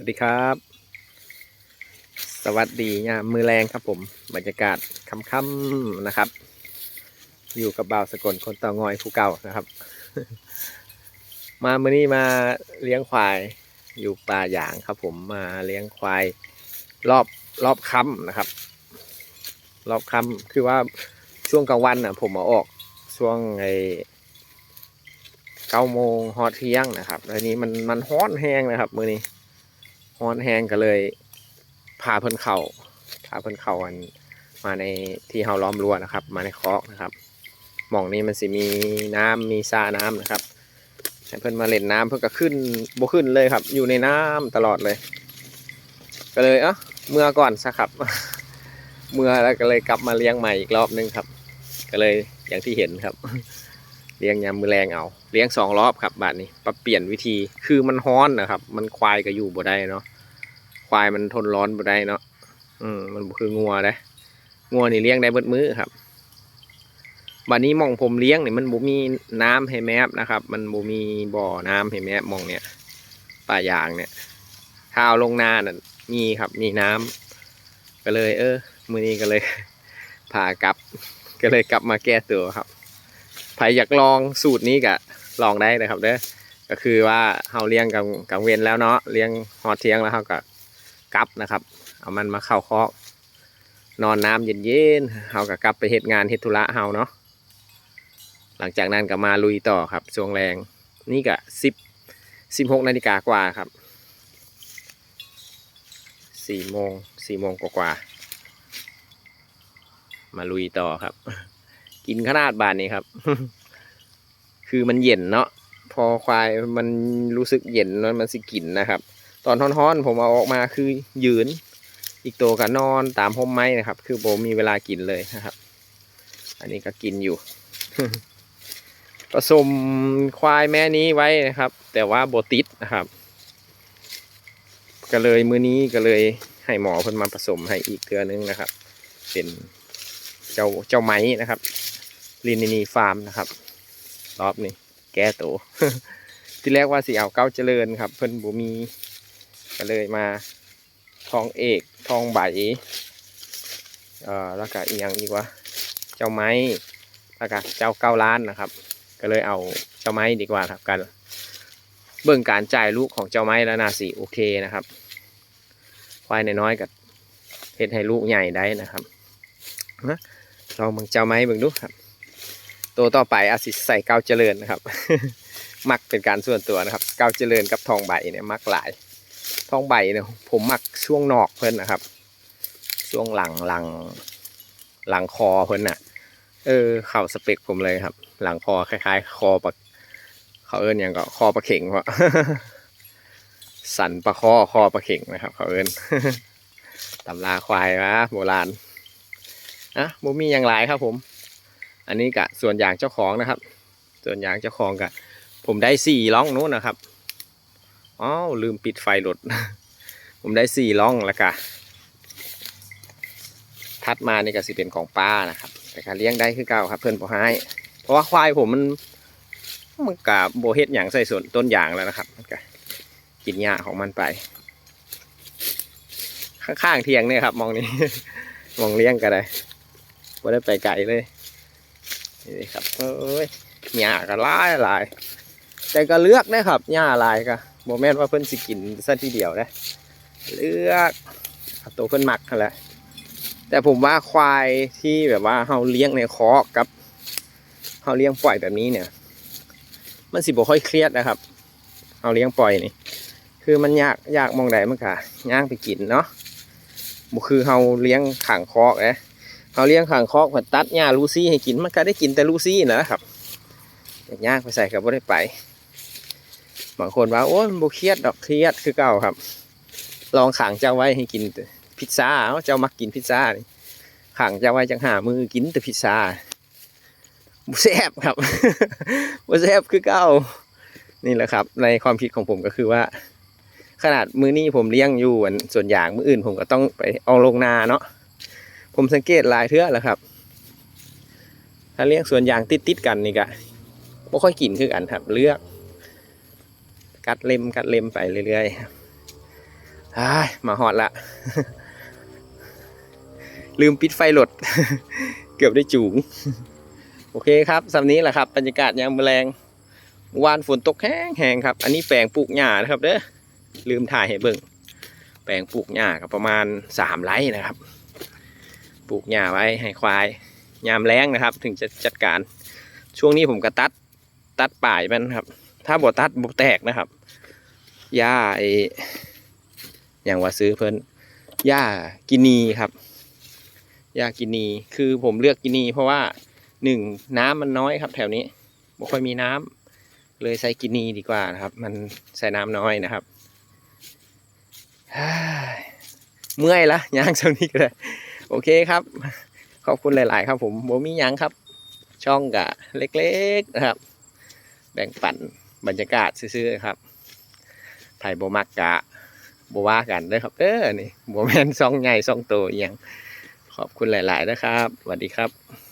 วัสดีครับ สวัสดียามมือแรงครับผม บรรยากาศค่ำๆนะครับ อยู่กับบ่าวสกลคนเตางอยภูเก่านะครับ มามื่อนี้มาเลี้ยงควายอยู่ป่าหยางครับ ผมมาเลี้ยงควายรอบรอบค่ำนะครับ รอบค่ำคือว่าช่วงกลางวันน่ะ ผมมาออกช่วงไอเก้าโมงฮอตเที่ยงนะครับแล้วนี้มันมันฮ้อนแห้งนะครับ มื้อนี้ ฮ้อนแห้งก็เลยพาเพิ่นเข่าพาเพิ่นเข่าอันมาในที่เฮาล้อมรั้วนะครับ มาในคอกนะครับหม่องนี้มันสิมีน้ำมีสระน้ำนะครับให้เพิ่นมาเล่นน้ำเพิ่นก็ขึ้นบ่ขึ้นเลยครับ อยู่ในน้ำตลอดเลย ก็เลยเอะเมื่อก่อนซะครับ เมื่อแล้วก็เลยกลับมาเลี้ยงใหม่อีกรอบนึงครับ ก็เลยอย่างที่เห็นครับ เลี้ยงยามมือแรงเอา เลี้ยงสองรอบครับบาทนี้ปรับเปลี่ยนวิธีคือมันฮ้อนนะครับ มันควายก็อยู่บ่ได้เนาะควายมันทนร้อนบ่ได้เนาะอืมมันคืองัวนะงัวนี่เลี้ยงได้เบิดมื้อครับบัดนี้มองผมเลี้ยงนี่มันบ่มีน้ำให้แมบนะครับ มันบ่มีบ่อน้ำให้แมบหมองเนี่ยป่ายางเนี่ยถ้าเอาลงนาน่ะมีครับมีน้ำก็เลย เออ มือนี้ก็เลยพากลับ ก็เลยกลับมาแก้ตัวครับ ใครอยากลองสูตรนี้ก็ลองได้นะครับเด้อก็คือว่าเฮาเลี้ยงกับกับเวนแล้วเนาะเลี้ยงฮอดเทียงแล้วเฮาก็กลับนะครับ เอามันมาเข้าคอกนอนน้ำเย็นๆเฮาก็กลับไปเฮ็ดงานเฮ็ดธุระเฮาเนาะหลังจากนั้นก็มาลุยต่อครับช่วงแรงนี่ก็สิบสิบหกนาฬิกากว่าครับสี่โมงสี่โมงกว่าๆมาลุยต่อครับ กินขนาดบานนี้ครับ คือมันเย็นเนาะพอควายมันรู้สึกเย็นแล้วมันสิกินนะครับ ตอนท้อนๆ ผมเอาออกมาคือยืน อีกตัวก็นอนตามห่มไม้นะครับ คือผมมีเวลากินเลยนะครับ อันนี้ก็กินอยู่ผสมควายแม่นี้ไว้นะครับ แต่ว่าโบติดนะครับ ก็เลยมื้อนี้ก็เลยให้หมอเพิ่นมาผสมให้อีกเกลือนึงนะครับ เป็นเจ้าเจ้าไม้นะครับ ลินนีฟาร์มนะครับ รอบนี้แก้ตัวที่แรกว่าสิเอาเก้าเจริญครับ เพิ่นบุมีก็เลยมาทองเอกทองใบเอ่อแล้วก็อีกอย่างอีกว่า เจ้าไม้แล้วก็เจ้าเก้าล้านนะครับ ก็เลยเอาเจ้าไม้ดีกว่าครับกัน เบิ่งการจ่ายลูกของเจ้าไม้แล้วนาสิโอเคนะครับควายน้อยๆกับเฮ็ดให้ลูกใหญ่ได้นะครับนะลองเบิ่งเจ้าไม้เบิ่งดูครับ ตัวต่อไปอาจสิใส่เก้าเจริญนะครับ มักเป็นการส่วนตัวนะครับ เก้าเจริญกับทองใบเนี่ยมักหลาย ทองใบเนี่ยผมมักช่วงนอกเพิ่นนะครับ ช่วงหลังหลังหลังคอเพิ่นน่ะ เออเข่าสเปคผมเลยครับ หลังคอคล้าย ๆ คอปลาเขาเอิ้นอย่างก็คอปลาเข่งวะสันปลาคอคอปลาเข่งนะครับ เขาเอิ้นตำราควายวะโบราณอะบ่มีอย่างไรครับผม อันนี้กะส่วนอย่างเจ้าของนะครับ ส่วนอย่างเจ้าของกะผมได้สี่ล่องนู้นนะครับอ๋อลืมปิดไฟรถผมได้สี่ล่องแล้วกะทัดมานี่ก็สิเป็นของป้านะครับ แต่การเลี้ยงได้คือเก่าครับ เพื่อนบอกให้เพราะว่าควายผมมันมันกะโบเฮ็ดอย่างใส่ส่วนต้นอย่างแล้วนะครับมันกะกินหญ้าของมันไป ข้างๆเทียงเนี่ยครับ มองนี้ มองเลี้ยงก็ได้บ่ได้ไปไกลเลย นี่ครับเอ้ยหญ้าก็หลายหลายแต่ก็เลือกนะครับหญ้าหลายก็บ่แม่นว่าเพิ่นสิกินซะทีเดียวนะเลือกเอาตัวเพิ่นหมักนั่นแหละแต่ผมว่าควายที่แบบว่าเฮาเลี้ยงในคอกกับเฮาเลี้ยงปล่อยแบบนี้เนี่ย มันสิบ่ค่อยเครียดนะครับเฮาเลี้ยงปล่อยนี่ คือมันยากยากมองใดมันก็ย่างไปกินเนาะบ่คือเฮาเลี้ยงขังคอกนะ เขาเลี้ยงขางคอกผัดตัดหญ้าลูซี่ให้กินมันก็ได้กินแต่ลูซี่นะครับอยากย่างไปใส่กับบ่ได้ไปบางคนว่าโอ้ยมันบ่เครียดดอกเครียดคือเก่าครับ ลองขังเจ้าไว้ให้กินแต่พิซซ่าเอาเจ้ามักกินพิซซ่านี่ขังเจ้าไว้จังหามือกินแต่พิซซ่าบ่แซ่บครับบ่แซ่บคือเก่านี่แหละครับ ในความคิดของผมก็คือว่า ขนาดมือนี้ผมเลี้ยงอยู่อันส่วนอย่างมืออื่นผมก็ต้องไปเอาลงนาเนาะ ผมสังเกตหลายเทื่อแล้วครับ ถ้าเลี้ยงส่วนยางติดติดกันนี่ก็ไม่ค่อยกินคือกันครับ เลือก กัดเล็มกัดเล็มไปเรื่อยๆครับอ้ายมาหอดละ ลืมปิดไฟรถเกือบได้จูง โอเคครับสำนี้แหละครับบรรยากาศยามแมลงวานฝนตกแห้งแห้งครับ อันนี้แปลงปลูกหญ้านะครับเด้อลืมถ่ายให้เบิ่งแปลงปลูกหญ้ากับประมาณสามไร่นะครับ ปลูกหญ้าไว้ให้ควายยามแล้งนะครับ ถึงจะจัดการ ช่วงนี้ผมก็ตัดตัดป่ายมันครับ ถ้าบ่ตัดบ่แตกนะครับหญ้าไออย่างว่าซื้อเพิ่นหญ้ากินีครับหญ้ากินีคือผมเลือกกินีเพราะว่าหนึ่งน้ำมันน้อยครับ แถวนี้บ่ค่อยมีน้ำเลยใส่กินีดีกว่านะครับ มันใส่น้ำน้อยนะครับเมื่อยละย่างเท่านี้ก็ได้ โอเคครับ ขอบคุณหลาย ๆ ครับผมโบมียังครับ ช่องกะเล็ก ๆ นะครับ แบ่งปันบรรยากาศซื่อๆครับ ไทยโบมักกะโบว่ากันด้วยครับ เออ นี่โบแมนซองใหญ่ซองโตอย่าง ขอบคุณหลาย ๆ นะครับสวัสดีครับ